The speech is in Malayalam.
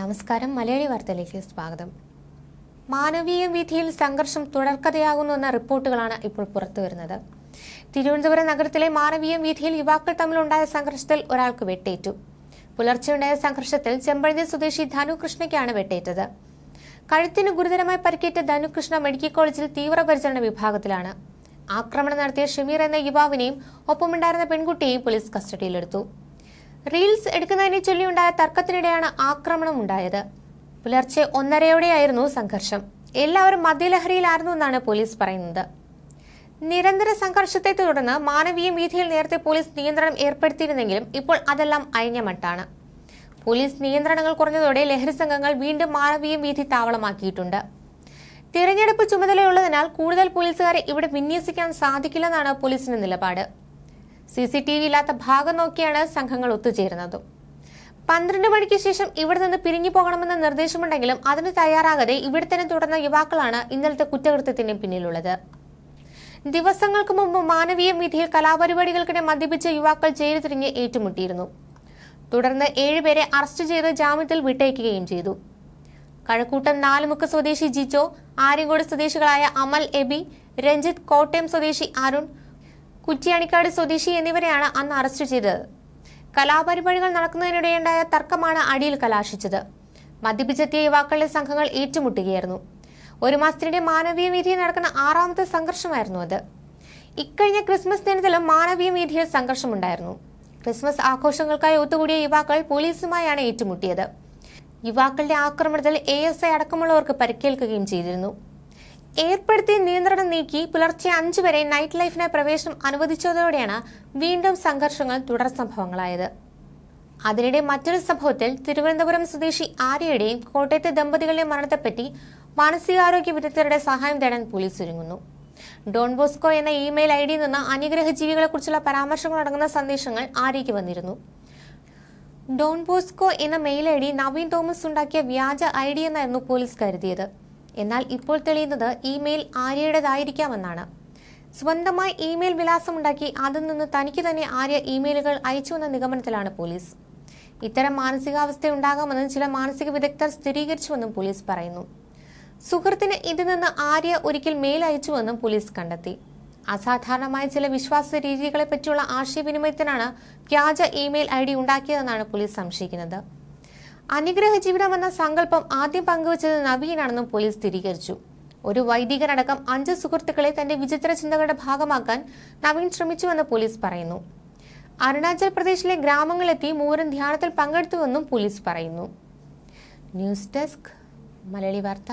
നമസ്കാരം. മലയാളി വാർത്തയിലേക്ക് സ്വാഗതം. മാനവീയ വീഥിയിൽ സംഘർഷം തുടർക്കഥയാകുന്നുവെന്ന റിപ്പോർട്ടുകളാണ് ഇപ്പോൾ പുറത്തുവരുന്നത് തിരുവനന്തപുരം നഗരത്തിലെ മാനവീയ വീഥിയിൽ യുവാക്കൾ തമ്മിലുണ്ടായ സംഘർഷത്തിൽ ഒരാൾക്ക് വെട്ടേറ്റു. പുലർച്ചെയുണ്ടായ സംഘർഷത്തിൽ ചെമ്പഴന്തി സ്വദേശി ധനുകൃഷ്ണയ്ക്കാണ് വെട്ടേറ്റത്. കഴുത്തിന് ഗുരുതരമായി പരിക്കേറ്റ ധനുകൃഷ്ണ മെഡിക്കൽ കോളേജിൽ തീവ്രപരിചരണ വിഭാഗത്തിലാണ്. ആക്രമണം നടത്തിയ ഷമീർ എന്ന യുവാവിനെയും ഒപ്പമുണ്ടായിരുന്ന പെൺകുട്ടിയെയും പോലീസ് കസ്റ്റഡിയിലെടുത്തു. റീൽസ് എടുക്കുന്നതിനെ ചൊല്ലിയുണ്ടായ തർക്കത്തിനിടെയാണ് ആക്രമണം ഉണ്ടായത്. പുലർച്ചെ ഒന്നരയോടെയായിരുന്നു സംഘർഷം. എല്ലാവരും മദ്യലഹരിയിലായിരുന്നു എന്നാണ് പോലീസ് പറയുന്നത്. നിരന്തര സംഘർഷത്തെ തുടർന്ന് മാനവീയ വീഥിയിൽ നേരത്തെ പോലീസ് നിയന്ത്രണം ഏർപ്പെടുത്തിയിരുന്നെങ്കിലും ഇപ്പോൾ അതെല്ലാം അയഞ്ഞ മട്ടാണ്. പോലീസ് നിയന്ത്രണങ്ങൾ കുറഞ്ഞതോടെ ലഹരി സംഘങ്ങൾ വീണ്ടും മാനവീയ വീഥി താവളമാക്കിയിട്ടുണ്ട്. തിരഞ്ഞെടുപ്പ് ചുമതലയുള്ളതിനാൽ കൂടുതൽ പോലീസുകാരെ ഇവിടെ വിന്യസിക്കാൻ സാധിക്കില്ലെന്നാണ് പോലീസിന്റെ നിലപാട്. സി സി ടി വി ഇല്ലാത്ത ഭാഗം നോക്കിയാണ് സംഘങ്ങൾ ഒത്തുചേരുന്നത്. പന്ത്രണ്ട് മണിക്ക് ശേഷം ഇവിടെ നിന്ന് പിരിഞ്ഞു പോകണമെന്ന നിർദ്ദേശമുണ്ടെങ്കിലും അതിന് തയ്യാറാകാതെ ഇവിടെ തന്നെ തുടർന്ന യുവാക്കളാണ് ഇന്നലത്തെ കുറ്റകൃത്യത്തിന് പിന്നിലുള്ളത്. ദിവസങ്ങൾക്ക് മുമ്പ് മാനവീയ വീഥിയിൽ കലാപരിപാടികൾക്കിടെ മദ്യപിച്ച യുവാക്കൾ ജയിലിൽ തിരിഞ്ഞ് ഏറ്റുമുട്ടിയിരുന്നു. തുടർന്ന് ഏഴുപേരെ അറസ്റ്റ് ചെയ്ത് ജാമ്യത്തിൽ വിട്ടയക്കുകയും ചെയ്തു. കഴക്കൂട്ടം നാലുമുക്ക് സ്വദേശി ജിജോ ആര്യങ്കോട് സ്വദേശികളായ അമൽ എബി രഞ്ജിത് കോട്ടയം സ്വദേശി അരുൺ കുറ്റിയാണിക്കാട് സ്വദേശി എന്നിവരെയാണ് അന്ന് അറസ്റ്റ് ചെയ്തത്. കലാപരിപാടികൾ നടക്കുന്നതിനിടെയുണ്ടായ തർക്കമാണ് അടിയിൽ കലാശിച്ചത്. മദ്യപിച്ചെത്തിയ യുവാക്കളുടെ സംഘങ്ങൾ ഏറ്റുമുട്ടുകയായിരുന്നു. ഒരു മാസത്തിനിടെ മാനവീയ വീഥിയിൽ നടക്കുന്ന ആറാമത്തെ സംഘർഷമായിരുന്നു അത്. ഇക്കഴിഞ്ഞ ക്രിസ്മസ് ദിനത്തിലും മാനവീയ വീഥിയിൽ സംഘർഷമുണ്ടായിരുന്നു. ക്രിസ്മസ് ആഘോഷങ്ങൾക്കായി ഒത്തുകൂടിയ യുവാക്കൾ പോലീസുമായാണ് ഏറ്റുമുട്ടിയത്. യുവാക്കളുടെ ആക്രമണത്തിൽ എ അടക്കമുള്ളവർക്ക് പരിക്കേൽക്കുകയും ചെയ്തിരുന്നു. ഏർപ്പെടുത്തിയ നിയന്ത്രണം നീക്കി പുലർച്ചെ അഞ്ചു വരെ നൈറ്റ് ലൈഫിന് പ്രവേശനം അനുവദിച്ചതോടെയാണ് വീണ്ടും സംഘർഷങ്ങൾ തുടർ സംഭവങ്ങളായത്. അതിനിടെ മറ്റൊരു സംഭവത്തിൽ തിരുവനന്തപുരം സ്വദേശി ആര്യയുടെയും കോട്ടയത്തെ ദമ്പതികളുടെ മരണത്തെപ്പറ്റി മാനസികാരോഗ്യ വിദഗ്ധരുടെ സഹായം തേടാൻ പോലീസ് ഒരുങ്ങുന്നു. ഡോൺ ബോസ്കോ എന്ന ഇമെയിൽ ഐ ഡിയിൽ നിന്ന് അന്യഗ്രഹ ജീവികളെക്കുറിച്ചുള്ള പരാമർശങ്ങൾ അടങ്ങുന്ന സന്ദേശങ്ങൾ ആര്യയ്ക്ക് വന്നിരുന്നു. ഡോൺ ബോസ്കോ എന്ന mail I D Naveen Thomas ഉണ്ടാക്കിയ വ്യാജ ഐ ഡി എന്നായിരുന്നു പോലീസ് കരുതിയത്. എന്നാൽ ഇപ്പോൾ തെളിയുന്നത് ഇമെയിൽ ആര്യയുടേതായിരിക്കാമെന്നാണ്. സ്വന്തമായി ഇമെയിൽ വിലാസമുണ്ടാക്കി അതിൽ നിന്ന് തനിക്ക് തന്നെ ആര്യ ഇമെയിലുകൾ അയച്ചുവെന്ന നിഗമനത്തിലാണ് പോലീസ്. ഇത്തരം മാനസികാവസ്ഥ ഉണ്ടാകാമെന്ന് ചില മാനസിക വിദഗ്ധർ സ്ഥിരീകരിച്ചുവെന്നും പോലീസ് പറയുന്നു. സുഹൃത്തിന് ഇതിൽ നിന്ന് ആര്യ ഒരിക്കൽ മെയിൽ അയച്ചുവെന്നും പോലീസ് കണ്ടെത്തി. അസാധാരണമായ ചില വിശ്വാസ രീതികളെ പറ്റിയുള്ള ആശയവിനിമയത്തിനാണ് വ്യാജ ഇമെയിൽ ഐ ഡി ഉണ്ടാക്കിയതെന്നാണ് പോലീസ് സംശയിക്കുന്നത്. അനുഗ്രഹ ജീവിതം എന്ന സങ്കല്പം ആദ്യം പങ്കുവച്ചത് നവീനാണെന്നും പോലീസ് സ്ഥിരീകരിച്ചു. ഒരു വൈദികനടക്കം അഞ്ച് സുഹൃത്തുക്കളെ തന്റെ വിചിത്ര ചിന്തകളുടെ ഭാഗമാക്കാൻ നവീൻ ശ്രമിച്ചുവെന്ന് പോലീസ് പറയുന്നു. അരുണാചൽ പ്രദേശിലെ ഗ്രാമങ്ങളിലെത്തി മൂവരും ധ്യാനത്തിൽ പങ്കെടുത്തുവെന്നും പോലീസ് പറയുന്നു. ന്യൂസ് ഡെസ്ക് മലയാളി വാർത്ത.